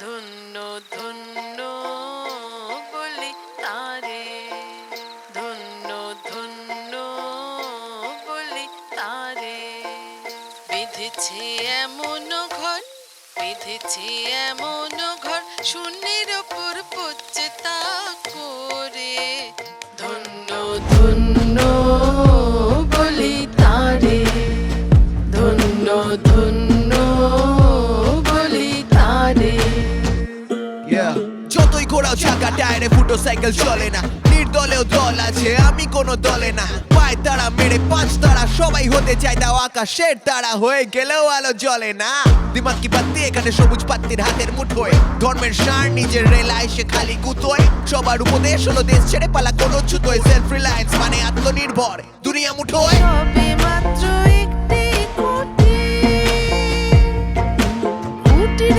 ধন্য ধন্য বলি তারে। তারে। এমন ঘর ঘর শূন্যের ওপর পড়ছে তা ঘোরাও চাকা টায়ারে ফুটো সাইকেল চলে না। নির্দলেও দল আছে, আমি কোনো দলে না। পায় তারা মেরে, পাঁচ তারা সবাই হতে চায় দাও আকাশের তারা হয়ে গেলেও আলো জ্বলে না। দিমাগ কি বাত্তি এখানে সবুজ পাত্তির হাতের মুঠোয়। ধর্মের সার নিজের রেলায় সে খালি কুতোয় সবার উপদেশ হলো দেশ ছেড়ে পালা কোনো ছুতোয়। সেলফ রিলায়েন্স মানে আত্মনির্ভর। দুনিয়া মুঠোয়। মাত্র একটি কুটি। কুটির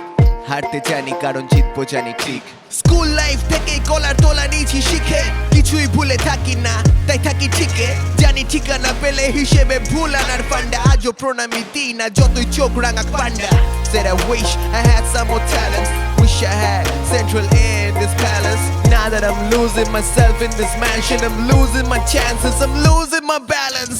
হারতে জানি কারণ জিতবো জানি ঠিক স্কুল লাইফ থেকে কলার তোলা নিয়েছি শিখে কিছুই ভুলে থাকি না তাই থাকি ঠিকে জানি ঠিকানা পেলে হিসেবে ভুল আনার ফান্ডা আজও প্রণামী দিই না যতই চোখ রাঙাক panda Said I wish I had some more talents Wish I had central in this palace Now that I'm losing myself in this mansion I'm losing my chances I'm losing my balance